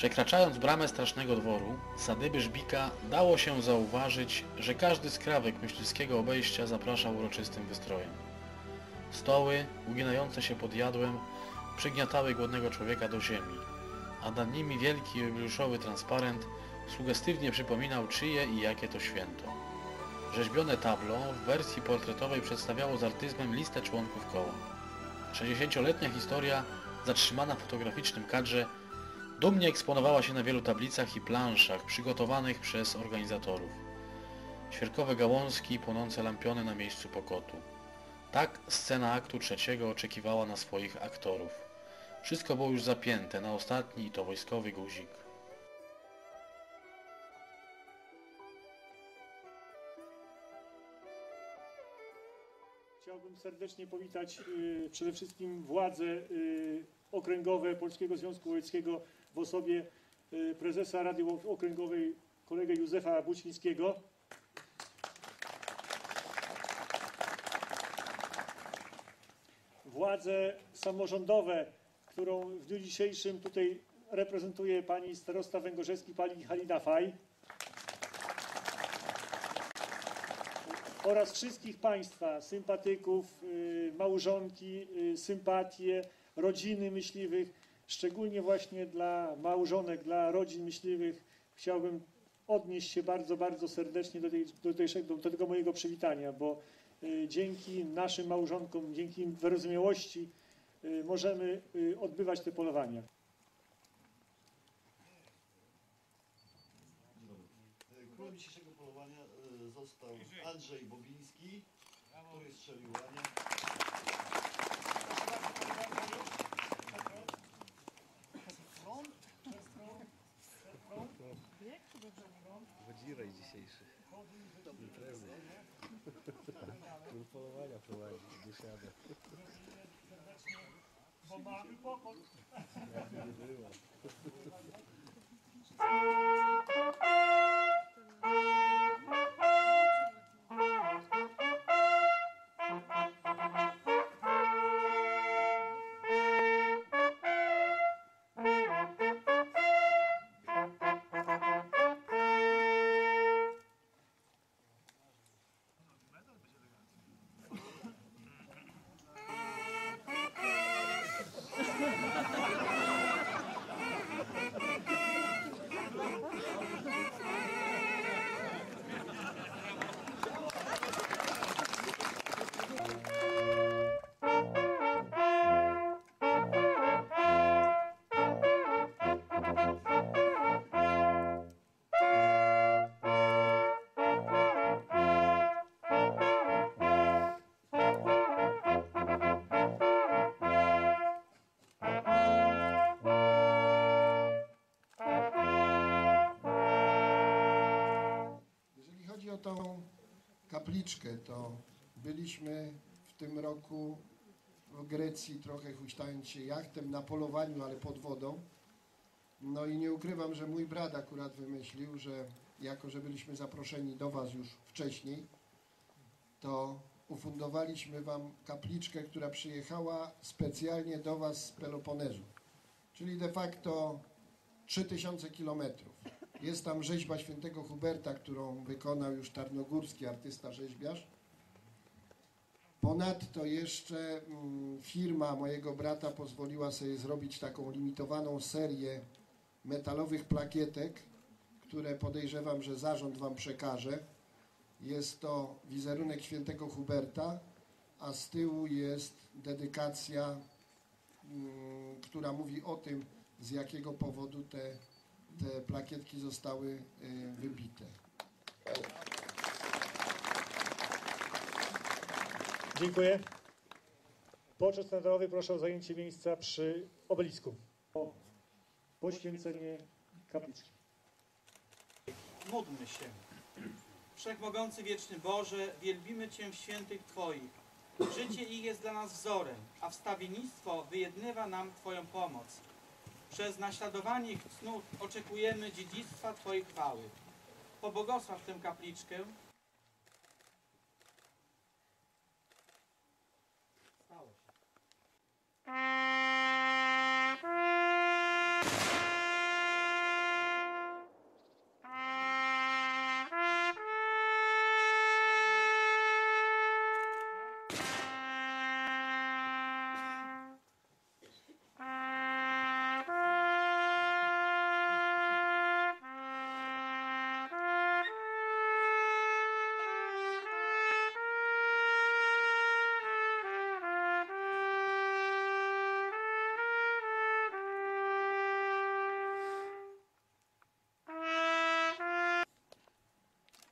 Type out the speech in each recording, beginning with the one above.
Przekraczając bramę strasznego dworu, Sadyby Żbika dało się zauważyć, że każdy skrawek myśliwskiego obejścia zapraszał uroczystym wystrojem. Stoły, uginające się pod jadłem, przygniatały głodnego człowieka do ziemi, a nad nimi wielki jubileuszowy transparent sugestywnie przypominał czyje i jakie to święto. Rzeźbione tablo w wersji portretowej przedstawiało z artyzmem listę członków koła. 60-letnia historia, zatrzymana w fotograficznym kadrze, dumnie eksponowała się na wielu tablicach i planszach przygotowanych przez organizatorów. Świerkowe gałązki płonące lampiony na miejscu pokotu. Tak scena aktu trzeciego oczekiwała na swoich aktorów. Wszystko było już zapięte na ostatni i to wojskowy guzik. Chciałbym serdecznie powitać y, przede wszystkim władze y, okręgowe Polskiego Związku Łowieckiego w osobie y, prezesa Rady Okręgowej kolegę Józefa Bucińskiego. Władze samorządowe, którą w dniu dzisiejszym tutaj reprezentuje pani starosta węgorzewski, pani Halina Faj. oraz wszystkich Państwa, sympatyków, y, małżonki, y, sympatie, rodziny myśliwych, szczególnie właśnie dla małżonek, dla rodzin myśliwych chciałbym odnieść się bardzo, bardzo serdecznie do, tej, do, tej, do tego mojego przywitania, bo y, dzięki naszym małżonkom, dzięki im wyrozumiałości y, możemy y, odbywać te polowania. Królem dzisiejszego polowania został Andrzej Bobiński, który strzelił łanie. Wodziraj dzisiejszy. Imprezy. Król polowania prowadzi, gdzie siada. Bo mamy pokój. Jak nie było. Jeżeli kapliczkę, to byliśmy w tym roku w Grecji, trochę huśtając się jachtem na polowaniu, ale pod wodą. No i nie ukrywam, że mój brat akurat wymyślił, że jako, że byliśmy zaproszeni do Was już wcześniej, to ufundowaliśmy Wam kapliczkę, która przyjechała specjalnie do Was z Peloponezu. Czyli de facto 3000 kilometrów. Jest tam rzeźba świętego Huberta, którą wykonał już tarnogórski artysta rzeźbiarz. Ponadto jeszcze mm, firma mojego brata pozwoliła sobie zrobić taką limitowaną serię metalowych plakietek, które podejrzewam, że zarząd Wam przekaże. Jest to wizerunek świętego Huberta, a z tyłu jest dedykacja, mm, która mówi o tym, z jakiego powodu te, te plakietki zostały y, wybite. Dziękuję. Poczet narodowy proszę o zajęcie miejsca przy obelisku. O poświęcenie kapliczki. Módlmy się. Wszechmogący wieczny Boże, wielbimy Cię w świętych Twoich. Życie ich jest dla nas wzorem, a wstawiennictwo wyjednywa nam Twoją pomoc. Przez naśladowanie ich cnót oczekujemy dziedzictwa Twojej chwały. Pobłogosław tę kapliczkę. Stało się.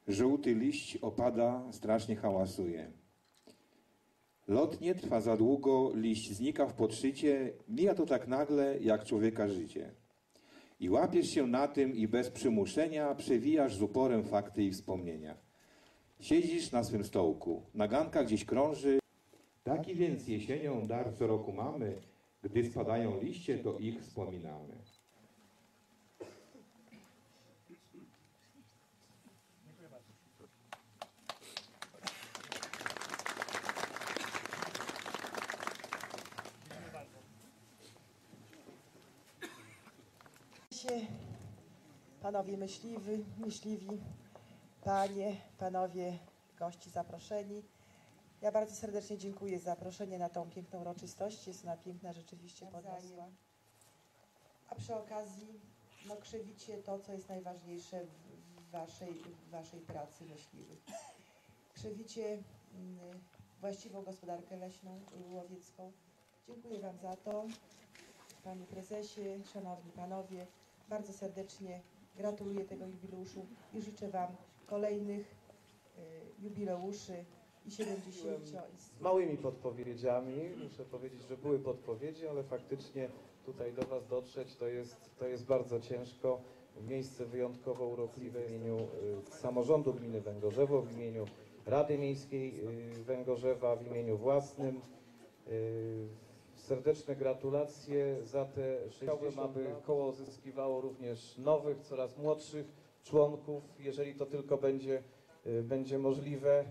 Żółty liść opada, strasznie hałasuje. Lot nie trwa za długo, liść znika w podszycie, mija to tak nagle, jak człowieka życie. I łapiesz się na tym i bez przymuszenia przewijasz z uporem fakty i wspomnienia. Siedzisz na swym stołku, naganka gdzieś krąży. Taki więc jesienią dar co roku mamy, gdy spadają liście, to ich wspominamy. Panowie myśliwi, myśliwi, panie, panowie gości zaproszeni. Ja bardzo serdecznie dziękuję za zaproszenie na tą piękną uroczystość. Jest ona piękna rzeczywiście podniosła. A przy okazji no, krzewicie to, co jest najważniejsze w- waszej, w waszej pracy myśliwych. Krzewicie mm, właściwą gospodarkę leśną, łowiecką. Dziękuję Wam za to. Panie Prezesie, Szanowni Panowie, bardzo serdecznie gratuluję tego jubileuszu i życzę Wam kolejnych y, jubileuszy i 70 i z małymi podpowiedziami. Muszę powiedzieć, że były podpowiedzi, ale faktycznie tutaj do Was dotrzeć to jest, to jest bardzo ciężko. Miejsce wyjątkowo urokliwe w imieniu y, samorządu gminy Węgorzewo, w imieniu Rady Miejskiej y, Węgorzewa, w imieniu własnym. Serdeczne gratulacje za te 60 Chciałbym, aby koło zyskiwało również nowych, coraz młodszych członków, jeżeli to tylko będzie, y, będzie możliwe.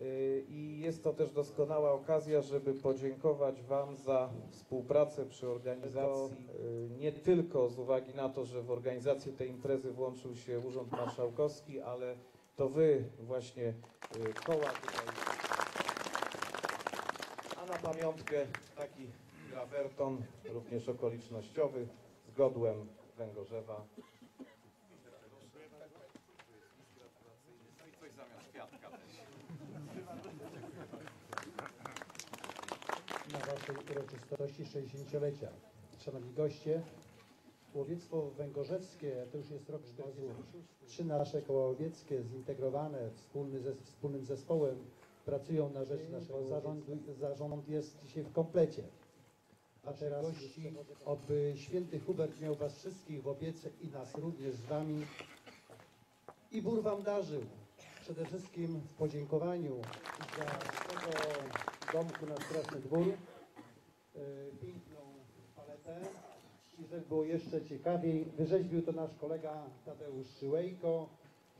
Y, I jest to też doskonała okazja, żeby podziękować Wam za współpracę przy organizacji. y, Nie tylko z uwagi na to, że w organizację tej imprezy włączył się Urząd Marszałkowski, ale to Wy właśnie koła tutaj. A na pamiątkę taki grawerton, również okolicznościowy, z godłem Węgorzewa. na Waszej uroczystości 60-lecia. Szanowni goście, łowiectwo węgorzewskie to już jest rok 40. Trzy nasze koła łowieckie zintegrowane wspólny ze, wspólnym zespołem pracują na rzecz naszego zarządu. Zarząd jest dzisiaj w komplecie. A teraz gości, oby święty Hubert miał Was wszystkich w opiece i nas również z Wami. I Bór Wam darzył. Przede wszystkim w podziękowaniu za tego domku na Straszny Dwór, y, piękną paletę i żeby było jeszcze ciekawiej, wyrzeźbił to nasz kolega Tadeusz Szyłejko,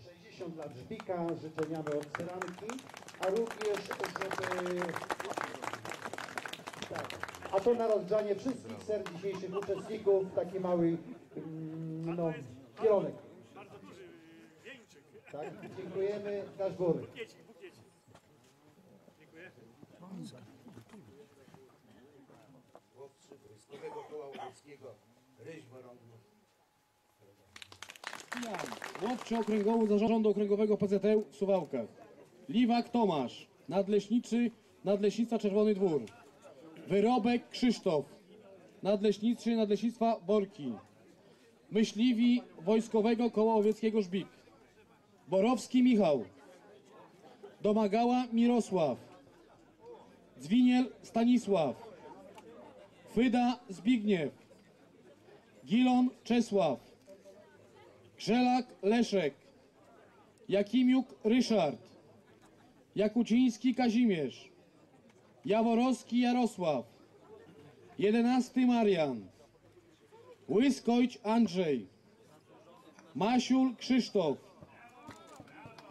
60 lat żbika, życzeniami od ceramki, a również żeby... A to na rozgrzanie wszystkich serc dzisiejszych uczestników, taki mały mm, no, kierunek. Tak, dziękujemy, nasz góry. Wojskowego Koła. Łowczy Okręgowy Zarządu Okręgowego PZT w Suwałkach. Liwak Tomasz, Nadleśniczy Nadleśnictwa Czerwony Dwór. Wyrobek Krzysztof, Nadleśniczy Nadleśnictwa Borki. Myśliwi Wojskowego Koła Łowieckiego Żbik. Borowski Michał. Domagała Mirosław. Dzwiniel Stanisław. Fyda Zbigniew. Gilon Czesław. Grzelak Leszek, Jakimiuk Ryszard, Jakuciński Kazimierz, Jaworowski Jarosław, jedenasty Marian, Łyskojć Andrzej, Masiul Krzysztof,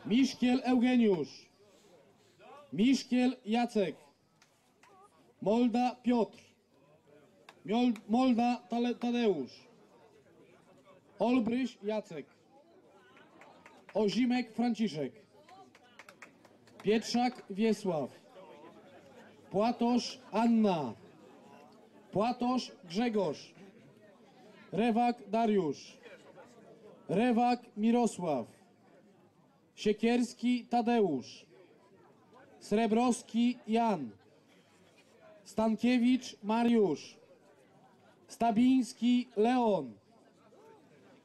Miszkiel Eugeniusz, Miszkiel Jacek, Molda Piotr, Molda Tadeusz, Olbryś Jacek. Ozimek Franciszek. Pietrzak Wiesław. Płatosz Anna. Płatosz Grzegorz. Rewak Dariusz. Rewak Mirosław. Siekierski Tadeusz. Srebrowski Jan. Stankiewicz Mariusz. Stabiński Leon.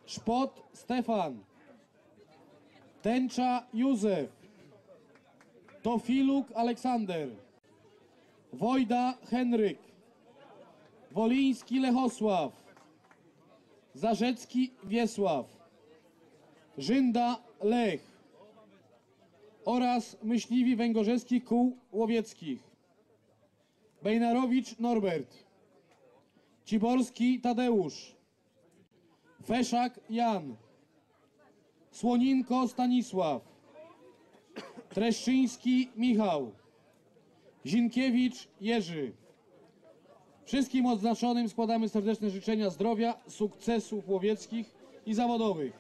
Szpot Stefan. Tęcza Józef, Tofiluk Aleksander, Wojda Henryk, Woliński Lechosław, Zarzecki Wiesław, Żynda Lech. Oraz myśliwi węgorzeskich kół łowieckich. Bejnarowicz Norbert, Ciborski Tadeusz, Feszak Jan, Słoninko Stanisław, Treszczyński Michał, Zinkiewicz Jerzy. Wszystkim odznaczonym składamy serdeczne życzenia zdrowia, sukcesów łowieckich i zawodowych,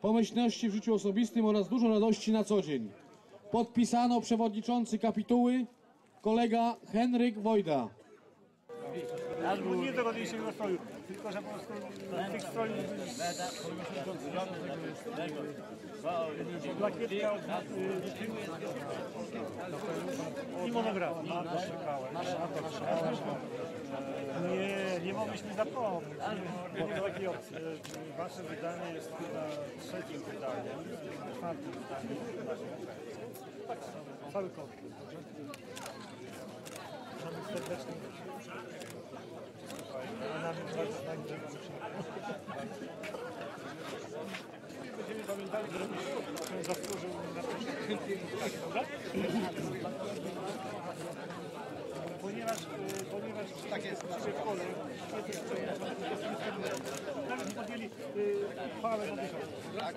pomyślności w życiu osobistym oraz dużo radości na co dzień. Podpisano przewodniczący kapituły, kolega Henryk Wojda. Albo nie dogodzi się do stroju, tylko że po prostu tych strojów plakietka od i monograf. Nie, nie mogliśmy zapomnieć. Nie było takiej opcji. Wasze wydanie jest chyba trzecim wydaniem, czwartym wydaniem. Cały. Mamy serdecznie a nam bardzo fajnie, że nam Będziemy pamiętali, że zasłużył na tak? Ponieważ, y, ponieważ tak jest w szkole, nawet podjęli y, uchwałę na miesiąc. Tak.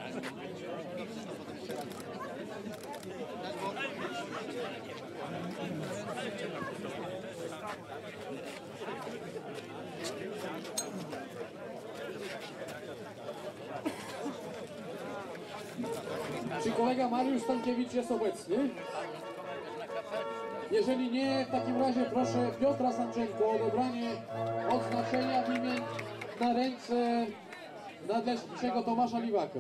Czy kolega Mariusz Stankiewicz jest obecny? Jeżeli nie, w takim razie proszę Piotra Sanczenko o odebranie odznaczenia w imię na ręce nadleśniczego Tomasza Liwaka.